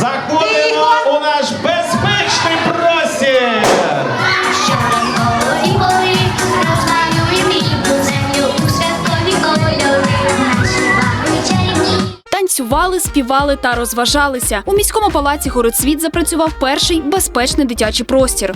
Заходимо у наш безпечний простір. Танцювали, співали та розважалися. У міському палаці Городсвіт запрацював перший безпечний дитячий простір.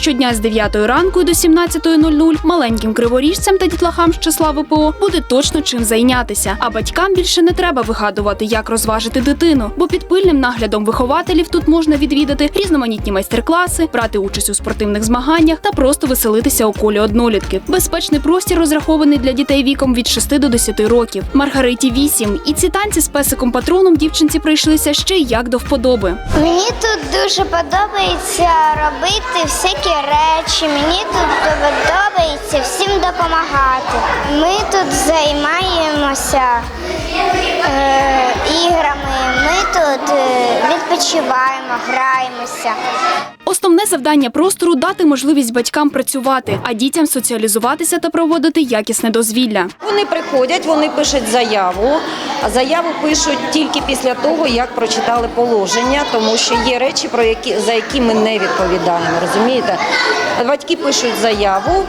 Щодня з 9 ранку до 17.00 маленьким криворіжцям та дітлахам з числа ВПО буде точно чим зайнятися. А батькам більше не треба вигадувати, як розважити дитину, бо під пильним наглядом вихователів тут можна відвідати різноманітні майстер-класи, брати участь у спортивних змаганнях та просто веселитися у колі однолітків. Безпечний простір розрахований для дітей віком від 6 до 10 років. Маргариті 8. І ці танці з песиком патроном дівчинці прийшлися ще як до вподоби. Мені тут дуже подобається робити всякі речі. Мені тут подобається всім допомагати. Ми тут займаємося е, іграми, ми тут е, відпочиваємо, граємося. Основне завдання простору дати можливість батькам працювати, а дітям соціалізуватися та проводити якісне дозвілля. Вони приходять, вони пишуть заяву. А заяву пишуть тільки після того, як прочитали положення, тому що є речі, про які за які ми не відповідаємо. Розумієте? Батьки пишуть заяву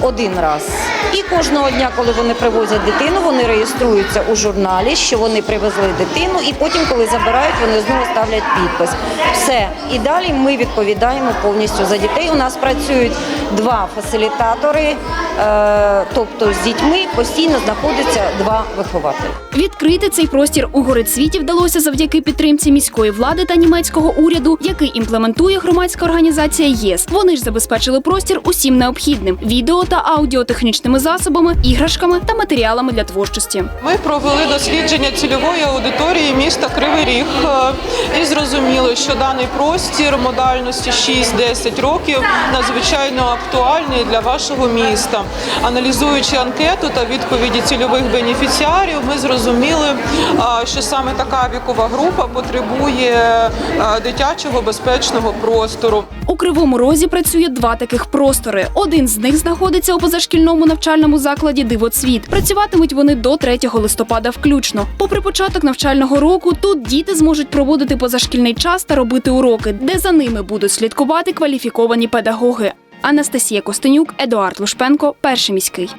один раз. І кожного дня, коли вони привозять дитину, вони реєструються у журналі, що вони привезли дитину, і потім, коли забирають, вони знову ставлять підпис. Все. І далі ми відповідаємо повністю за дітей. У нас працюють два фасилітатори, е, тобто з дітьми постійно знаходиться два вихователі. Відкрити цей простір у городсвіті вдалося завдяки підтримці міської влади та німецького уряду, який імплементує громадська організація ЄС. Вони ж забезпечили простір усім необхідним відео та аудіотехнічними засобами, іграшками та матеріалами для творчості. Ми провели дослідження цільової аудиторії міста Кривий Ріг е, і зрозуміли, що даний простір модальності 6-10 років надзвичайно актуальний для вашого міста. Аналізуючи анкету та відповіді цільових бенефіціарів, ми зрозуміли, е, що саме така вікова група потребує е, дитячого безпечного простору. У кривому розі працює два таких простори. Один з них знаходиться у позашкільному навчальному закладі Дивоцвіт. Працюватимуть вони до 3 листопада включно. Попри початок навчального року, тут діти зможуть проводити позашкільний час та робити уроки, де за ними будуть слідкувати кваліфіковані педагоги. Анастасія Костенюк, Едуард Лушпенко, перший міський.